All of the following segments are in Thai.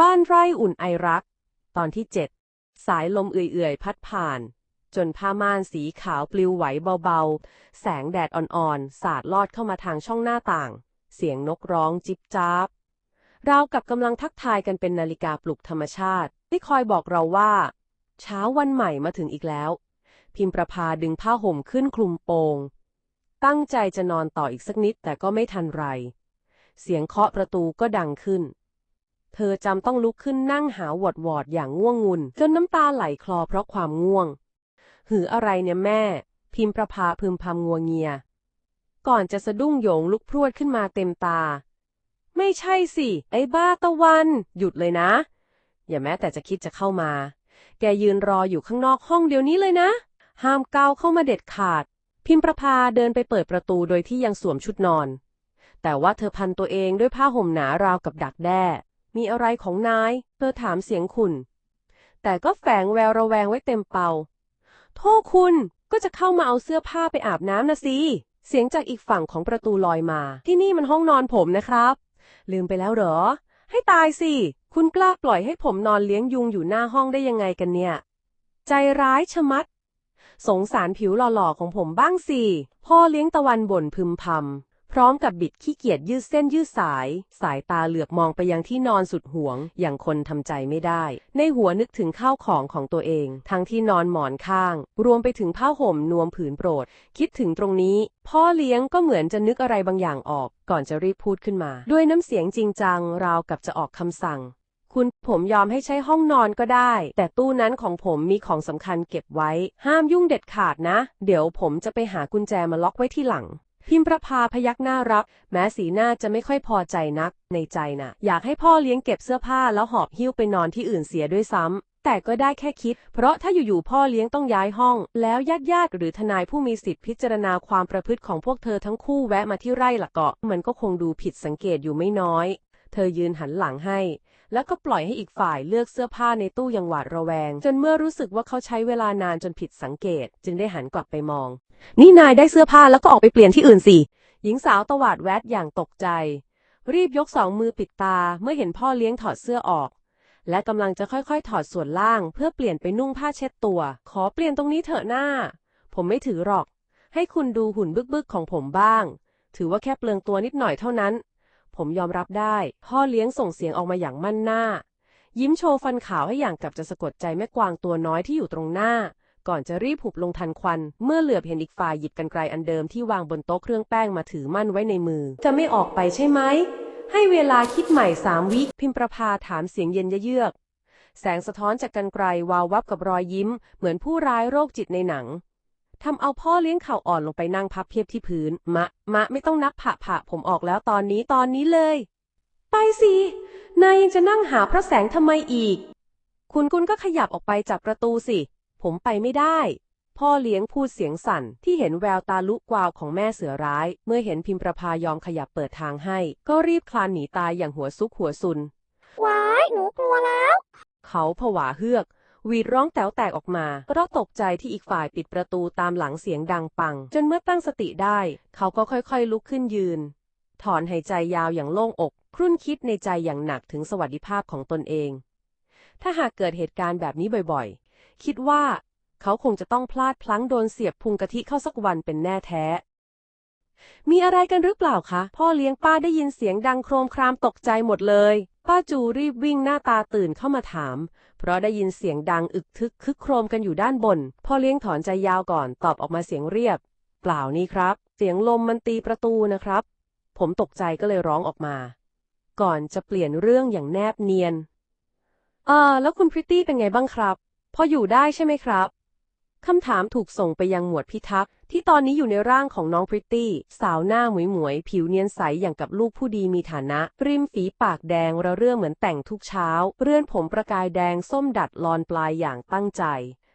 บ้านไร่อุ่นไอรัก ตอนที่7สายลมเอื่อยๆ พัดผ่าน จนผ้าม่านสีขาวปลิวไหวเบาๆ แสงแดดอ่อนๆ สาดลอดเข้ามาทางช่องหน้าต่าง เสียงนกร้องจิบจ้าบรากับกำลังทักทายกันเป็นนาฬิกาปลุกธรรมชาติ ที่คอยบอกเราว่า เช้าวันใหม่มาถึงอีกแล้ว พิมประพาดึงผ้าห่มขึ้นคลุมโปง ตั้งใจจะนอนต่ออีกสักนิดแต่ก็ไม่ทันไร เสียงเคาะประตูก็ดังขึ้น เธอจำต้องลุกขึ้นนั่งหาวอดวอดอย่างง่วงงุนจนน้ำตาไหลคลอเพราะความง่วง หืออะไรเนี่ยแม่ พิมประพาพึมพำงัวเงีย ก่อนจะสะดุ้งโยงลุกพรวดขึ้นมาเต็มตา ไม่ใช่สิ ไอ้บ้าตะวัน หยุดเลยนะ อย่าแม้แต่จะคิดจะเข้ามา แกยืนรออยู่ข้างนอกห้องเดี๋ยวนี้เลยนะ ห้ามก้าวเข้ามาเด็ดขาด พิมประพาเดินไปเปิดประตูโดยที่ยังสวมชุดนอน แต่ว่าเธอพันตัวเองด้วยผ้าห่มหนาราวกับดักแด้ มีอะไรของนายเธอถามเสียงขุนแต่ก็แฝงแววระแวงไว้เต็มเป่า โทษคุณก็จะเข้ามาเอาเสื้อผ้าไปอาบน้ำนะสิ เสียงจากอีกฝั่งของประตูลอยมา ที่นี่มันห้องนอนผมนะครับ ลืมไปแล้วเหรอ ให้ตายสิ คุณกล้าปล่อยให้ผมนอนเลี้ยงยุงอยู่หน้าห้องได้ยังไงกันเนี่ย ใจร้ายชะมัด สงสารผิวหล่อๆของผมบ้างสิ พ่อเลี้ยงตะวันบ่นพึมพำ พร้อมกับบิดขี้เกียจยืดเส้นยืดสาย สายตาเหลือบมองไปยังที่นอนสุดห่วง อย่างคนทำใจไม่ได้ ในหัวนึกถึงข้าวของของตัวเอง ทั้งที่นอนหมอนข้าง รวมไปถึงผ้าห่มนวมผืนโปรด คิดถึงตรงนี้ พ่อเลี้ยงก็เหมือนจะนึกอะไรบางอย่างออก ก่อนจะรีบพูดขึ้นมา ด้วยน้ำเสียงจริงจัง ราวกับจะออกคำสั่งคุณผมยอมให้ใช้ห้องนอนก็ได้ แต่ตู้นั้นของผมมีของสำคัญเก็บไว้ ห้ามยุ่งเด็ดขาดนะ เดี๋ยวผมจะไปหากุญแจมาล็อกไว้ที่หลัง พิมประพาพยักหน้ารับ แม้สีหน้าจะไม่ค่อยพอใจนัก ในใจน่ะ อยากให้พ่อเลี้ยงเก็บเสื้อผ้าแล้วหอบหิ้วไปนอนที่อื่นเสียด้วยซ้ำแต่ก็ได้แค่คิด เพราะถ้าอยู่ๆพ่อเลี้ยงต้องย้ายห้อง แล้วญาติญาติๆหรือทนายผู้มีสิทธิพิจารณาความประพฤติของพวกเธอทั้งคู่แวะมาที่ไร่ละเกาะ มันก็คงดูผิดสังเกตอยู่ไม่น้อย เธอยืนหันหลังให้ แล้วก็ปล่อยให้อีกฝ่ายเลือกเสื้อผ้าในตู้อย่างหวาดระแวง จนเมื่อรู้สึกว่าเขาใช้เวลานานจนผิดสังเกต จึงได้หันกลับไปมอง นี่นายได้เสื้อผ้าแล้วก็ออกไปเปลี่ยนที่อื่นสิหญิงสาวตวาดแวดอย่างตกใจ รีบยกสองมือปิดตาเมื่อเห็นพ่อเลี้ยงถอดเสื้อออก และกำลังจะค่อยๆ ถอดส่วนล่าง เพื่อเปลี่ยนไปนุ่งผ้าเช็ดตัว ขอเปลี่ยนตรงนี้เถอะหน้า ผมไม่ถือหรอก ให้คุณดูหุ่นบึกๆของผมบ้าง ถือว่าแค่เปลืองตัวนิดหน่อยเท่านั้น ผมยอมรับได้ พ่อเลี้ยงส่งเสียงออกมาอย่างมั่นหน้า ยิ้มโชว์ฟันขาวให้อย่างกับจะสะกดใจแม่กวางตัวน้อยที่อยู่ตรงหน้า ก่อนจะรีบหุบลงทันควัน เมื่อเหลือบเห็นอีกฝ่ายหยิบกันไกรอันเดิมที่วางบนโต๊ะเครื่องแป้งมาถือมั่นไว้ในมือ จะไม่ออกไปใช่ไหม ให้เวลาคิดใหม่สามวิพิมประพาถามเสียงเย็นเยือก แสงสะท้อนจากกันไกรวาววับกับรอยยิ้ม เหมือนผู้ร้ายโรคจิตในหนัง ทำเอาพ่อเลี้ยงเข่าอ่อนลงไปนั่งพับเพียบที่พื้น มะ มะไม่ต้องนับผะผะผมออกแล้วตอนนี้ตอนนี้เลย ไปสิ นายยังจะนั่งหาพระแสงทำไมอีก คุณคุณก็ขยับออกไปจากประตูสิ ผมไปไม่ได้ พ่อเลี้ยงพูดเสียงสั่นที่เห็นแววตาลุกวาวของแม่เสือร้าย เมื่อเห็นพิมประพายอมขยับเปิดทางให้ ก็รีบคลานหนีตายอย่างหัวซุกหัวซุนว้ายหนูกลัวแล้ว เขาผวาเฮือกห วีดร้องแต๋วแตกออกมาเพราะตกใจที่อีกฝ่ายปิดประตูตามหลังเสียงดังปัง จนเมื่อตั้งสติได้ เขาก็ค่อยๆลุกขึ้นยืน ถอนหายใจยาวอย่างโล่งอก ครุ่นคิดในใจอย่างหนักถึงสวัสดิภาพของตนเอง ถ้าหากเกิดเหตุการณ์แบบนี้บ่อยๆ คิดว่า เขาคงจะต้องพลาดพลั้งโดนเสียบพุงกะทิเข้าสักวันเป็นแน่แท้มีอะไรกันหรือเปล่าคะ พ่อเลี้ยงป้าได้ยินเสียงดังโครมครามตกใจหมดเลย ป้าจูรีบวิ่งหน้าตาตื่นเข้ามาถาม เพราะได้ยินเสียงดังอึกทึกคึกโครมกันอยู่ด้านบน พ่อเลี้ยงถอนใจยาวก่อนตอบออกมาเสียงเรียบ เปล่านี่ครับ เสียงลมมันตีประตูนะครับ ผมตกใจก็เลยร้องออกมา ก่อนจะเปลี่ยนเรื่องอย่างแนบเนียน เอ่อแล้วคุณพริตตี้เป็นไงบ้างครับ พออยู่ได้ใช่ไหมครับ คำถามถูกส่งไปยังหมวดพิทักษ์ที่ตอนนี้อยู่ในร่างของน้องพริตตี้ สาวหน้าหมวยหมวยๆผิวเนียนใสอย่างกับลูกผู้ดีมีฐานะ ริมฝีปากแดงระเรื่อเหมือนแต่งทุกเช้า เรื่อนผมประกายแดงส้มดัดลอนปลายอย่างตั้งใจ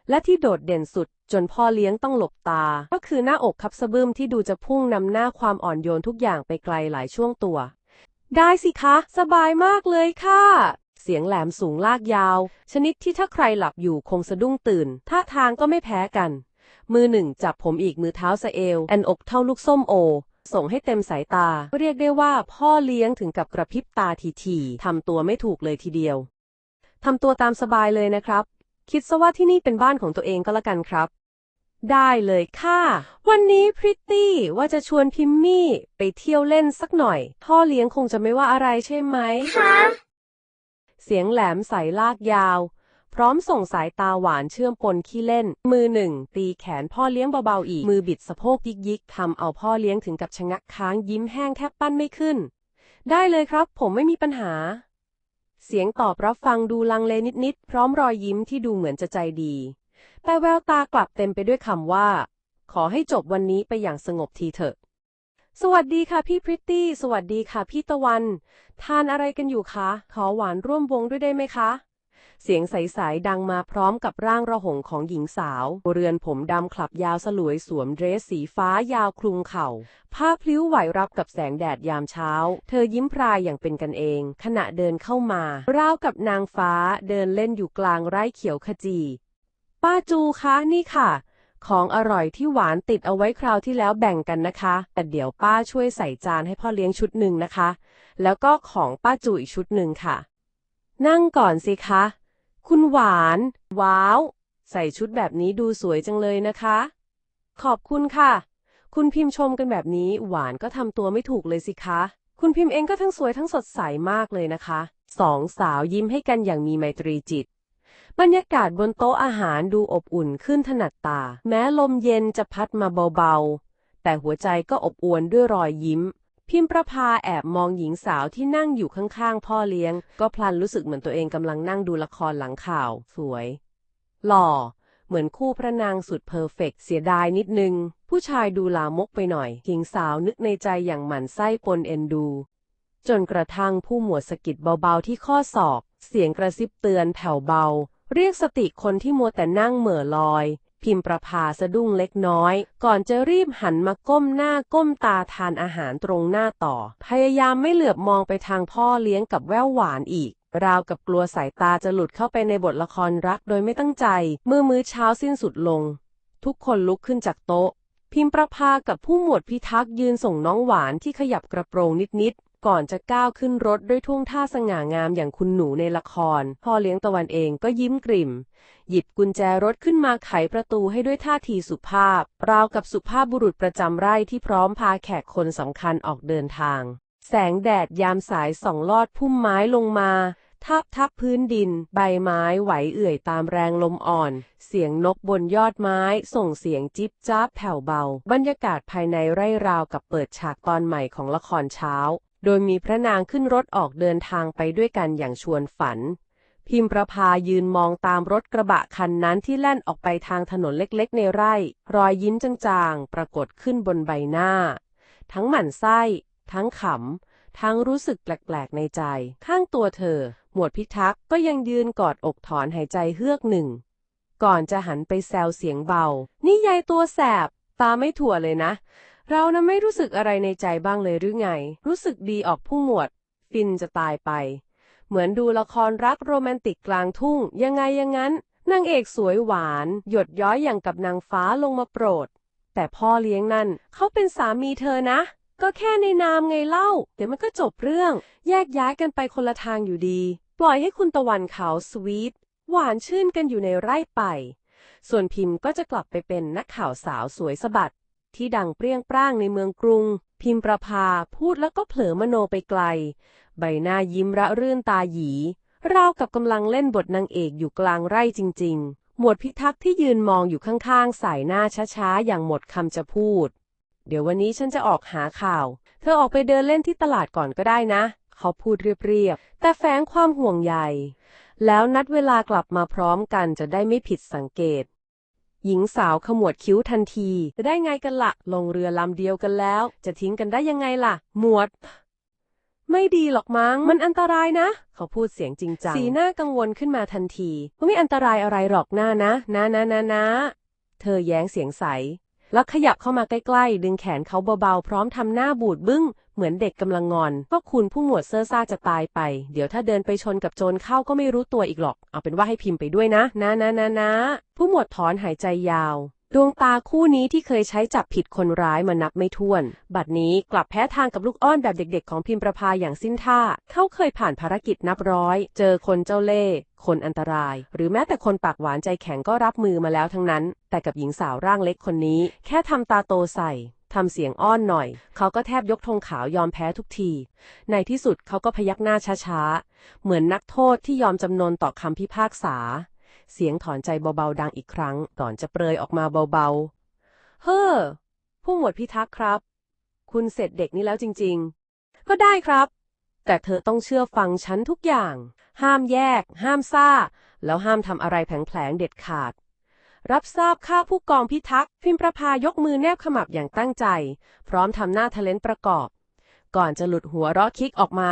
และที่โดดเด่นสุดจนพ่อเลี้ยงต้องหลบตา ก็คือหน้าอกคับสะบึมที่ดูจะพุ่งนำหน้าความอ่อนโยนทุกอย่างไปไกลหลายช่วงตัว ได้สิคะ สบายมากเลยค่ะ สียงแหลมสูงลากยาว ชนิดที่ถ้าใครหลับอยู่คงสะดุ้งตื่น ท่าทางก็ไม่แพ้กัน มือหนึ่งจับผมอีกมือเท้าสะเอวแอนอกเท่าลูกส้มโอ ส่งให้เต็มสายตา เรียกได้ว่าพ่อเลี้ยงถึงกับกระพริบตาทีๆทำตัวไม่ถูกเลยทีเดียวทำตัวตามสบายเลยนะครับ คิดซะว่าที่นี่เป็นบ้านของตัวเองก็แล้วกันครับได้เลยค่ะ วันนี้พริตตี้ว่าจะชวนพิมมี่ ไปเที่ยวเล่นสักหน่อย พ่อเลี้ยงคงจะไม่ว่าอะไรใช่ไหมคะ เสียงแหลมใสลากยาว พร้อมส่งสายตาหวานเชื่อมปนขี้เล่น มือหนึ่ง ตีแขนพ่อเลี้ยงเบาๆอีก มือบิดสะโพกยิกๆทำเอาพ่อเลี้ยงถึงกับชะงักค้างยิ้มแห้งแทบปั้นไม่ขึ้น ได้เลยครับ ผมไม่มีปัญหา เสียงตอบรับฟังดูลังเลนิดๆพร้อมรอยยิ้มที่ดูเหมือนจะใจดี แต่แววตากลับเต็มไปด้วยคำว่า ขอให้จบวันนี้ไปอย่างสงบทีเถอะ สวัสดีค่ะพี่พริตตี้ สวัสดีค่ะพี่ตะวัน ทานอะไรกันอยู่คะ ขอหวานร่วมวงด้วยได้ไหมคะ เสียงใส ๆ ดังมาพร้อมกับร่างระหงของหญิงสาว เรือนผมดำคลับยาวสลวยสวมเดรสสีฟ้ายาวคลุมเข่า ผ้าพลิ้วไหวรับกับแสงแดดยามเช้า เธอยิ้มพรายอย่างเป็นกันเอง ขณะเดินเข้ามาราวกับนางฟ้าเดินเล่นอยู่กลางไร่เขียวขจีป้าจูคะนี่ค่ะ ของอร่อยที่หวานติดเอาไว้คราวที่แล้วแบ่งกันนะคะ แต่เดี๋ยวป้าช่วยใส่จานให้พ่อเลี้ยงชุดหนึ่งนะคะ แล้วก็ของป้าจูอีกชุดหนึ่งค่ะ นั่งก่อนสิคะ คุณหวาน ว้าว ใส่ชุดแบบนี้ดูสวยจังเลยนะคะ ขอบคุณค่ะ คุณพิมพ์ชมกันแบบนี้หวานก็ทำตัวไม่ถูกเลยสิคะ คุณพิมพ์เองก็ทั้งสวยทั้งสดใสมากเลยนะคะ สองสาวยิ้มให้กันอย่างมีไมตรีจิต บรรยากาศบนโต๊ะอาหารดูอบอุ่นขึ้นถนัดตา แม้ลมเย็นจะพัดมาเบาๆ แต่หัวใจก็อบอวลด้วยรอยยิ้ม พิมประพาแอบมองหญิงสาวที่นั่งอยู่ข้างๆ พ่อเลี้ยง ก็พลันรู้สึกเหมือนตัวเองกำลังนั่งดูละครหลังข่าว สวย หล่อ เหมือนคู่พระนางสุดเพอร์เฟกต์เสียดายนิดนึง ผู้ชายดูลามกไปหน่อย หญิงสาวนึกในใจอย่างหมั่นไส้ปนเอ็นดู จนกระทั่งผู้หมวดสะกิดเบาๆที่ข้อศอก เสียงกระซิบเตือนแผ่วเบา เรียกสติคนที่มัวแต่นั่งเหม่อลอย พิมประภาสะดุ้งเล็กน้อย ก่อนจะรีบหันมาก้มหน้าก้มตาทานอาหารตรงหน้าต่อ พยายามไม่เหลือบมองไปทางพ่อเลี้ยงกับแววหวานอีก ราวกับกลัวสายตาจะหลุดเข้าไปในบทละครรักโดยไม่ตั้งใจ เมื่อมื้อเช้าสิ้นสุดลง ทุกคนลุกขึ้นจากโต๊ะ พิมประพากับผู้หมวดพิทักษ์ยืนส่งน้องหวานที่ขยับกระโปรงนิดๆ ก่อนจะก้าวขึ้นรถด้วยท่วงท่าสง่างามอย่างคุณหนูในละคร พ่อเลี้ยงตะวันเองก็ยิ้มกริ่ม หยิบกุญแจรถขึ้นมาไขประตูให้ด้วยท่าทีสุภาพ ราวกับสุภาพบุรุษประจำไร่ที่พร้อมพาแขกคนสำคัญออกเดินทาง แสงแดดยามสายส่องลอดพุ่มไม้ลงมา ทับทับพื้นดิน ใบไม้ไหวเอื่อยตามแรงลมอ่อน เสียงนกบนยอดไม้ ส่งเสียงจิ๊บจ้าบแผ่วเบา บรรยากาศภายในไร่ราวกับเปิดฉากตอนใหม่ของละครเช้า โดยมีพระนางขึ้นรถออกเดินทางไปด้วยกันอย่างชวนฝัน พิมประพายืนมองตามรถกระบะคันนั้นที่แล่นออกไปทางถนนเล็กๆ ในไร่ รอยยิ้มจางๆ ปรากฏขึ้นบนใบหน้า ทั้งหมั่นไส้ ทั้งขำทั้งรู้สึกแปลก ๆ ในใจ ข้างตัวเธอ หมวดพิทักษ์ก็ยังยืนกอดอกถอนหายใจเฮือกหนึ่ง ก่อนจะหันไปแซวเสียงเบา นี่ยายตัวแสบ ตาไม่ถั่วเลยนะ เรานะไม่รู้สึกอะไรในใจบ้างเลยหรือไง รู้สึกดีออกผู้หมวด ฟินจะตายไป เหมือนดูละครรักโรแมนติกกลางทุ่ง ยังไงยังงั้น นางเอกสวยหวาน หยดย้อยอย่างกับนางฟ้าลงมาโปรด แต่พ่อเลี้ยงนั่นเขาเป็นสามีเธอนะก็แค่ในนามไงเล่า เดี๋ยวมันก็จบเรื่อง แยกย้ายกันไปคนละทางอยู่ดี ปล่อยให้คุณตะวันเขาสวีทหวานชื่นกันอยู่ในไร่ไป ส่วนพิมพ์ก็จะกลับไปเป็นนักข่าวสาวสวยสะบัด ที่ดังเปรี้ยงปร้างในเมืองกรุง พิมพ์ประพาพูดแล้วก็เผลอมโนไปไกล ใบหน้ายิ้มระรื่นตาหยีราวกับกำลังเล่นบทนางเอกอยู่กลางไร่จริง ๆ หมวดพิทักษ์ที่ยืนมองอยู่ข้างๆ สายหน้าช้าๆ อย่างหมดคำจะพูด เดี๋ยววันนี้ฉันจะออกหาข่าว เธอออกไปเดินเล่นที่ตลาดก่อนก็ได้นะ เขาพูดเรียบๆ แต่แฝงความห่วงใย แล้วนัดเวลากลับมาพร้อมกันจะได้ไม่ผิดสังเกต หญิงสาวขมวดคิ้วทันที จะได้ไงกันละ่ะ ลงเรือลำเดียวกันแล้ว จะทิ้งกันได้ยังไงล่ะ หมวด ไม่ดีหรอกมั้ง มันอันตรายนะ เขาพูดเสียงจริงจัง สีหน้ากังวลขึ้นมาทันที ไม่อันตรายอะไรหรอกหน้านะ นะนะนะนะ เธอแย้งเสียงใสแล้วขยับเข้ามาใกล้ ๆ ดึงแขนเขาเบา ๆ พร้อมทำหน้าบูดบึ้ง เหมือนเด็กกำลังงอน ก็คุณผู้หมวดเซอร์ซ่าจะตายไป เดี๋ยวถ้าเดินไปชนกับโจรเข้าก็ไม่รู้ตัวอีกหรอก เอาเป็นว่าให้พิมพ์ไปด้วยนะ นะนะนะนะ ผู้หมวดถอนหายใจยาว ดวงตาคู่นี้ที่เคยใช้จับผิดคนร้ายมานับไม่ถ้วน บัดนี้กลับแพ้ทางกับลูกอ้อนแบบเด็กๆ ของพิมประพาอย่างสิ้นท่า เขาเคยผ่านภารกิจนับร้อย เจอคนเจ้าเล่ห์คนอันตราย หรือแม้แต่คนปากหวานใจแข็งก็รับมือมาแล้วทั้งนั้น แต่กับหญิงสาวร่างเล็กคนนี้ แค่ทำตาโตใส่ ทำเสียงอ้อนหน่อย เขาก็แทบยกธงขาวยอมแพ้ทุกที ในที่สุดเขาก็พยักหน้าช้าๆ เหมือนนักโทษที่ยอมจำนนต่อคำพิพากษา เสียงถอนใจเบาๆดังอีกครั้งก่อนจะเปรยออกมาเบาๆ เฮ้อ ผู้หมวดพิทักษ์ครับ คุณเสร็จเด็กนี้แล้วจริงๆ ก็ได้ครับ แต่เธอต้องเชื่อฟังฉันทุกอย่าง ห้ามแยก ห้ามซ่า แล้วห้ามทำอะไรแผลงๆเด็ดขาด รับทราบข้าผู้กองพิทักษ์ พิมประพายกมือแนบขมับอย่างตั้งใจ พร้อมทำหน้าทะเลนประกอบ ก่อนจะหลุดหัวเราะคิกออกมา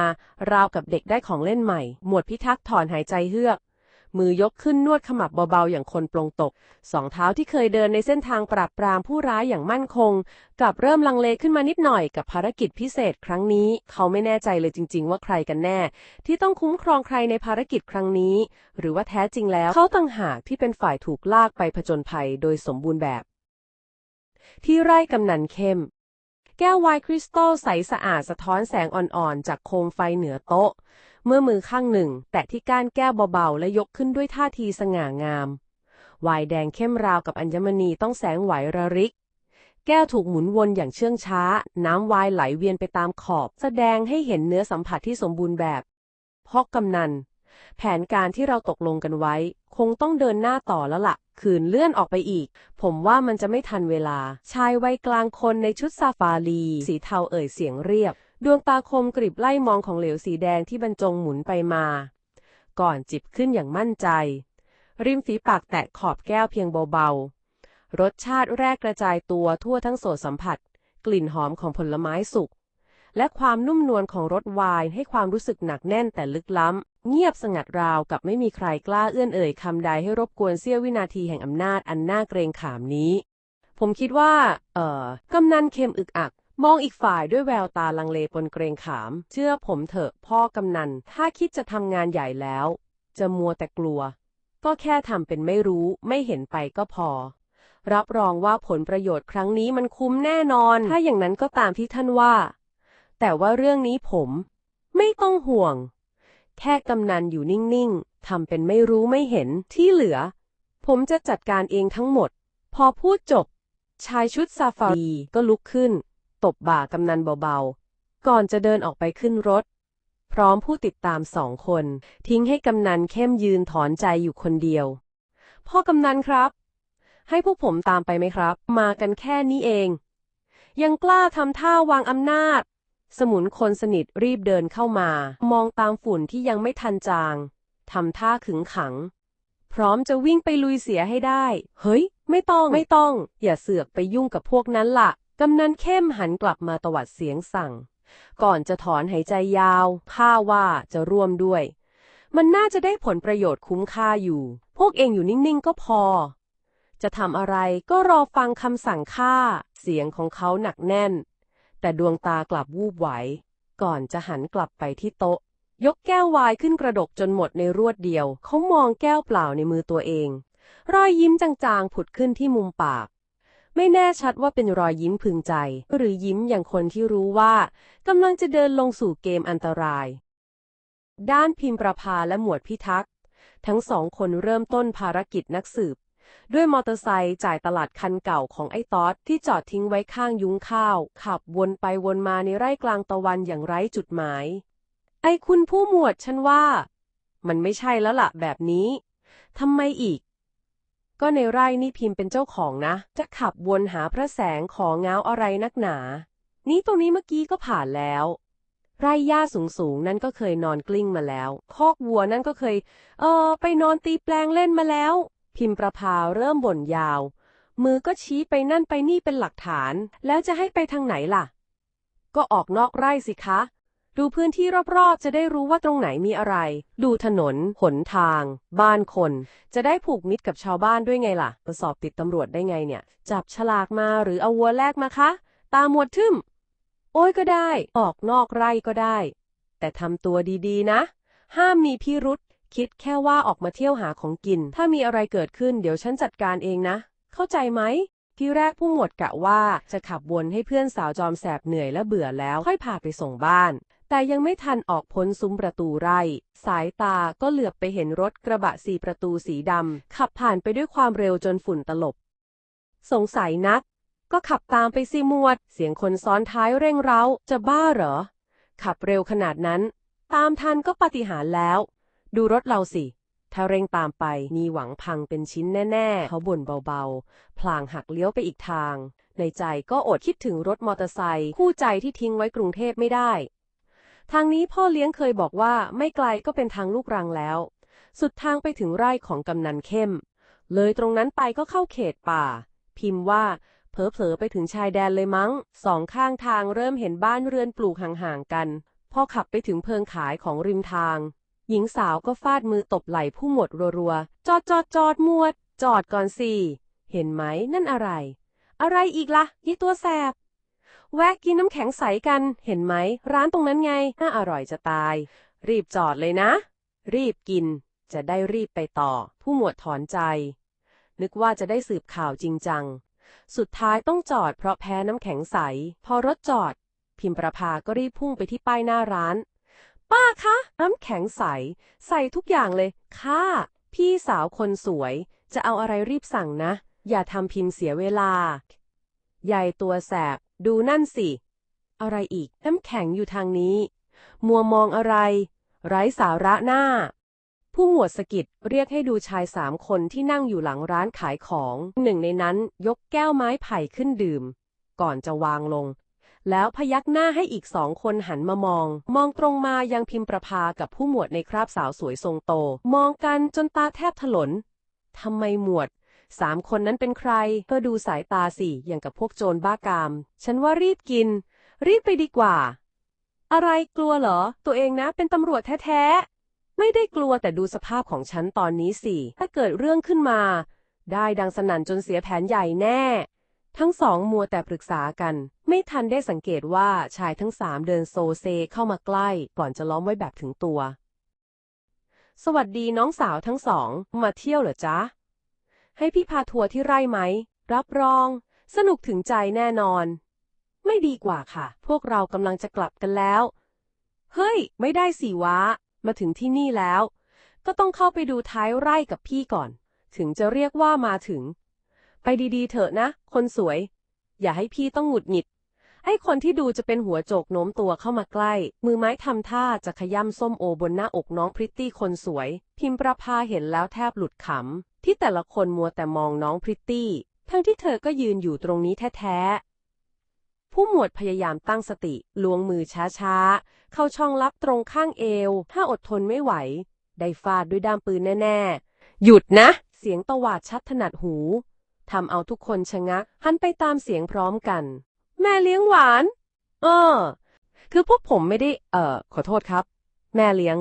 ราวกับเด็กได้ของเล่นใหม่ หมวดพิทักษ์ถอนหายใจเฮือก มือยกขึ้นนวดขมับเบาๆ อย่างคนปลงตก สองเท้าที่เคยเดินในเส้นทางปราบปรามผู้ร้ายอย่างมั่นคง กลับเริ่มลังเลขึ้นมานิดหน่อยกับภารกิจพิเศษครั้งนี้ เขาไม่แน่ใจเลยจริง ๆ ว่าใครกันแน่ ที่ต้องคุ้มครองใครในภารกิจครั้งนี้ หรือว่าแท้จริงแล้ว เขาต่างหากที่เป็นฝ่ายถูกลากไปผจญภัยโดยสมบูรณ์แบบ ที่ไร่กำนันเข้มแก้วไวน์คริสตัลใสสะอาดสะท้อนแสงอ่อนๆ จากโคมไฟเหนือโต๊ะ เมื่อมือข้างหนึ่ง แตะที่ก้านแก้วเบาๆ และยกขึ้นด้วยท่าทีสง่างามไวน์แดงเข้มราวกับอัญมณีต้องแสงไหวระริก แก้วถูกหมุนวนอย่างเชื่องช้า น้ำไวน์ไหลเวียนไปตามขอบ แสดงให้เห็นเนื้อสัมผัสที่สมบูรณ์แบบพ่อกำนัน แผนการที่เราตกลงกันไว้ คงต้องเดินหน้าต่อแล้วละ่ะ คืนเลื่อนออกไปอีก ผมว่ามันจะไม่ทันเวลา ชายวัยกลางคนในชุดซาฟารี สีเทาเอ่ยเสียงเรียบ ดวงตาคมกริบไล่มองของเหลวสีแดงที่บรรจงหมุนไปมา ก่อนจิบขึ้นอย่างมั่นใจ ริมฝีปากแตะขอบแก้วเพียงเบาๆ รสชาติแรกกระจายตัวทั่วทั้งโสสัมผัส กลิ่นหอมของผลไม้สุก และความนุ่มนวลของรสไวน์ให้ความรู้สึกหนักแน่นแต่ลึกล้ำ เงียบสงัดราวกับไม่มีใครกล้าเอื้อนเอ่ยคำใดให้รบกวนเสี้ยววินาทีแห่งอำนาจอันน่าเกรงขามนี้ ผมคิดว่า เอ่อกำนันเข็มอึกอัก มองอีกฝ่ายด้วยแววตาลังเลปนเกรงขาม เชื่อผมเถอะพ่อกำนัน ถ้าคิดจะทำงานใหญ่แล้ว จะมัวแต่กลัว ก็แค่ทำเป็นไม่รู้ ไม่เห็นไปก็พอ รับรองว่าผลประโยชน์ครั้งนี้มันคุ้มแน่นอน ถ้าอย่างนั้นก็ตามที่ท่านว่า แต่ว่าเรื่องนี้ผม ไม่ต้องห่วง แค่กำนันอยู่นิ่งๆทำเป็นไม่รู้ไม่เห็นที่เหลือ ผมจะจัดการเองทั้งหมด พอพูดจบ ชายชุดซาฟารีก็ลุกขึ้น ตบบ่ากำนันเบาๆ ก่อนจะเดินออกไปขึ้นรถ พร้อมผู้ติดตามสองคน ทิ้งให้กำนันเข้มยืนถอนใจอยู่คนเดียว พ่อกำนันครับ ให้พวกผมตามไปไหมครับ มากันแค่นี้เอง ยังกล้าทำท่าวางอำนาจ สมุนคนสนิทรีบเดินเข้ามา มองตามฝุ่นที่ยังไม่ทันจางทำท่าขึงขัง พร้อมจะวิ่งไปลุยเสียให้ได้ เฮ้ย ไม่ต้องไม่ต้อง อย่าเสือกไปยุ่งกับพวกนั้นละ่ะ กำนันเข้มหันกลับมาตวัดเสียงสั่ง ก่อนจะถอนหายใจยาวข้าว่าจะร่วมด้วย มันน่าจะได้ผลประโยชน์คุ้มค่าอยู่ พวกเองอยู่นิ่งๆก็พอ จะทำอะไรก็รอฟังคำสั่งข้าเสียงของเขาหนักแน่น แต่ดวงตากลับวูบไหว ก่อนจะหันกลับไปที่โต๊ะ ยกแก้ววายขึ้นกระดกจนหมดในรวดเดียว เขามองแก้วเปล่าในมือตัวเอง รอยยิ้มจางๆผุดขึ้นที่มุมปาก ไม่แน่ชัดว่าเป็นรอยยิ้มพึงใจ หรือยิ้มอย่างคนที่รู้ว่ากำลังจะเดินลงสู่เกมอันตราย ด้านพิมประภาและหมวดพิทักษ์ ทั้งสองคนเริ่มต้นภารกิจนักสืบ ด้วยมอเตอร์ไซค์จ่ายตลาดคันเก่าของไอ้ต๊อดที่จอดทิ้งไว้ข้างยุ้งข้าว ขับวนไปวนมาในไร่กลางตะวันอย่างไร้จุดหมาย ไอ้คุณผู้หมวดฉันว่า มันไม่ใช่แล้วล่ะแบบนี้ทำไมอีก ก็ในไร่นี่พิมพ์เป็นเจ้าของนะ จะขับวนหาพระแสงของเงาอะไรนักหนา นี่ตรงนี้เมื่อกี้ก็ผ่านแล้ว ไร่หญ้าสูงๆ นั่นก็เคยนอนกลิ้งมาแล้ว คอกวัวนั่นก็เคย เออ ไปนอนตีแปลงเล่นมาแล้ว พิมพ์ประพาเริ่มบ่นยาว มือก็ชี้ไปนั่นไปนี่เป็นหลักฐาน แล้วจะให้ไปทางไหนล่ะ ก็ออกนอกไร่สิคะ ดูพื้นที่รอบๆ จะได้รู้ว่าตรงไหนมีอะไร ดูถนน หนทาง บ้านคน จะได้ผูกมิตรกับชาวบ้านด้วยไงล่ะสอบติดตำรวจได้ไงเนี่ย จับฉลากมาหรือเอาวัวแลกมาคะ ตาหมวดทึมโอ้ยก็ได้ ออกนอกไร่ก็ได้ แต่ทำตัวดีๆนะ ห้ามมีพิรุษ คิดแค่ว่าออกมาเที่ยวหาของกิน ถ้ามีอะไรเกิดขึ้นเดี๋ยวฉันจัดการเองนะ เข้าใจไหม ที่แรกผู้หมวดกะว่าจะขับวนให้เพื่อนสาวจอมแสบเหนื่อยและเบื่อแล้วค่อยพาไปส่งบ้าน แต่ยังไม่ทันออกพ้นซุ้มประตูไร่ สายตาก็เหลือบไปเห็นรถกระบะสี่ประตูสีดำขับผ่านไปด้วยความเร็วจนฝุ่นตลบ สงสัยนัก ก็ขับตามไปสิหมวด เสียงคนซ้อนท้ายเร่งเร้า จะบ้าเหรอ ขับเร็วขนาดนั้น ตามทันก็ปฏิหารแล้ว ดูรถเราสิ ถ้าเร่งตามไปมีหวังพังเป็นชิ้นแน่ ๆ เขาบ่นเบาๆ พลางหักเลี้ยวไปอีกทาง ในใจก็อดคิดถึงรถมอเตอร์ไซค์คู่ใจที่ทิ้งไว้กรุงเทพไม่ได้ ทางนี้พ่อเลี้ยงเคยบอกว่าไม่ไกลก็เป็นทางลูกรังแล้ว สุดทางไปถึงไร่ของกำนันเข้ม เลยตรงนั้นไปก็เข้าเขตป่า พิมพ์ว่าเผลอๆไปถึงชายแดนเลยมั้ง สองข้างทางเริ่มเห็นบ้านเรือนปลูกห่างๆกัน พอขับไปถึงเพิงขายของริมทาง หญิงสาวก็ฟาดมือตบไหล่ผู้หมวดรัวๆ จอดจอดจอดมวด จอดก่อนสิ เห็นไหมนั่นอะไร อะไรอีกละ่ะยี่ตัวแสบ แวะกินน้ำแข็งใสกัน เห็นไหม ร้านตรงนั้นไง น่าอร่อยจะตาย รีบจอดเลยนะ รีบกิน จะได้รีบไปต่อ ผู้หมวดถอนใจ นึกว่าจะได้สืบข่าวจริงจัง สุดท้ายต้องจอดเพราะแพ้น้ำแข็งใส พอรถจอด พิมประภาก็รีบพุ่งไปที่ป้ายหน้าร้าน ป้าคะ น้ำแข็งใส ใส่ทุกอย่างเลย ค่ะ พี่สาวคนสวย จะเอาอะไรรีบสั่งนะ อย่าทำพิมพ์เสียเวลา ใหญ่ตัวแสบ ดูนั่นสิ อะไรอีก น้ำแข็งอยู่ทางนี้ มัวมองอะไร ไร้สาระหน้า ผู้หมวดสกิดเรียกให้ดูชายสามคนที่นั่งอยู่หลังร้านขายของ หนึ่งในนั้นยกแก้วไม้ไผ่ขึ้นดื่ม ก่อนจะวางลง แล้วพยักหน้าให้อีกสองคนหันมามอง มองตรงมายังพิมประภากับผู้หมวดในคราบสาวสวยทรงโต มองกันจนตาแทบถลนทำไมหมวดสามคนนั้นเป็นใคร ก็ดูสายตาสิอย่างกับพวกโจรบ้ากาม ฉันว่ารีบกิน รีบไปดีกว่า อะไรกลัวเหรอ ตัวเองนะเป็นตำรวจแท้ๆ ไม่ได้กลัวแต่ดูสภาพของฉันตอนนี้สิ ถ้าเกิดเรื่องขึ้นมา ได้ดังสนั่นจนเสียแผนใหญ่แน่ ทั้งสองมัวแต่ปรึกษากัน ไม่ทันได้สังเกตว่าชายทั้งสามเดินโซเซเข้ามาใกล้ ก่อนจะล้อมไว้แบบถึงตัว สวัสดีน้องสาวทั้งสอง มาเที่ยวเหรอจ๊ะ ให้พี่พาทัวร์ที่ไร่ไหม รับรอง สนุกถึงใจแน่นอน ไม่ดีกว่าค่ะ พวกเรากำลังจะกลับกันแล้ว เฮ้ย ไม่ได้สิวะ มาถึงที่นี่แล้ว ก็ต้องเข้าไปดูท้ายไร่กับพี่ก่อน ถึงจะเรียกว่ามาถึง ไปดีๆ เถอะนะ คนสวย อย่าให้พี่ต้องหงุดหงิด ไอ้คนที่ดูจะเป็นหัวโจกโน้มตัวเข้ามาใกล้ มือไม้ทำท่าจะขย้ำส้มโอบนหน้าอกน้องพริตตี้คนสวย พิมพ์ประภาเห็นแล้วแทบหลุดขำ ที่แต่ละคนมัวแต่มองน้องพริตตี้ ทั้งที่เธอก็ยืนอยู่ตรงนี้แท้ๆ ผู้หมวดพยายามตั้งสติล้วงมือช้าๆ เข้าช่องลับตรงข้างเอว ถ้าอดทนไม่ไหว ได้ฟาดด้วยด้ามปืนแน่ๆ หยุดนะ เสียงตวาดชัดถนัดหู ทำเอาทุกคนชะงักหันไปตามเสียงพร้อมกัน แม่เลี้ยงหวาน เออ คือพวกผมไม่ได้ เอ่อ ขอโทษครับ แม่เลี้ยง